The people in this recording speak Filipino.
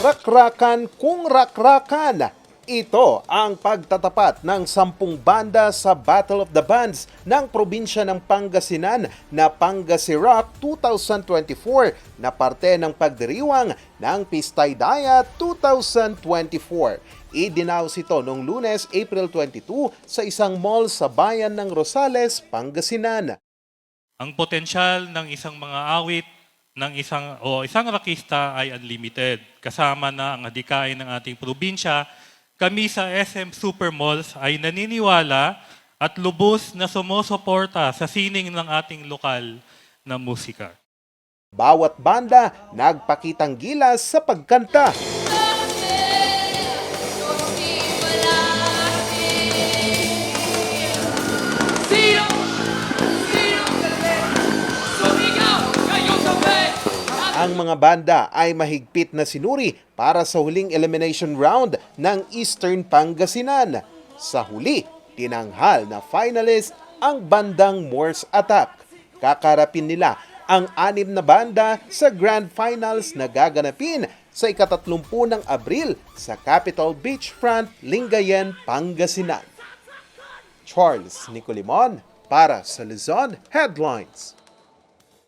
Rakrakan kung rakrakan. Ito ang pagtatapat ng sampung banda sa Battle of the Bands ng probinsya ng Pangasinan na Pangasirock 2024 na parte ng pagdiriwang ng Pistay Daya 2024. Idinaos ito noong lunes, April 22 sa isang mall sa bayan ng Rosales, Pangasinan. Ang potensyal ng isang mga awit ng isang o isang rakista ay unlimited. Kasama na ang adikain ng ating probinsya, kami sa SM Supermalls ay naniniwala at lubos na sumusuporta sa sining ng ating lokal na musika. Bawat banda nagpakitang gilas sa pagkanta. Sino? Sino? Ang mga banda ay mahigpit na sinuri para sa huling elimination round ng Eastern Pangasinan. Sa huli, tinanghal na finalist ang bandang Morse Attack. Kakarapin nila ang anim na banda sa Grand Finals na gaganapin sa ikatatlumpu ng Abril sa Capitol Beachfront, Lingayen, Pangasinan. Charles Nicolimon para sa Luzon Headlines.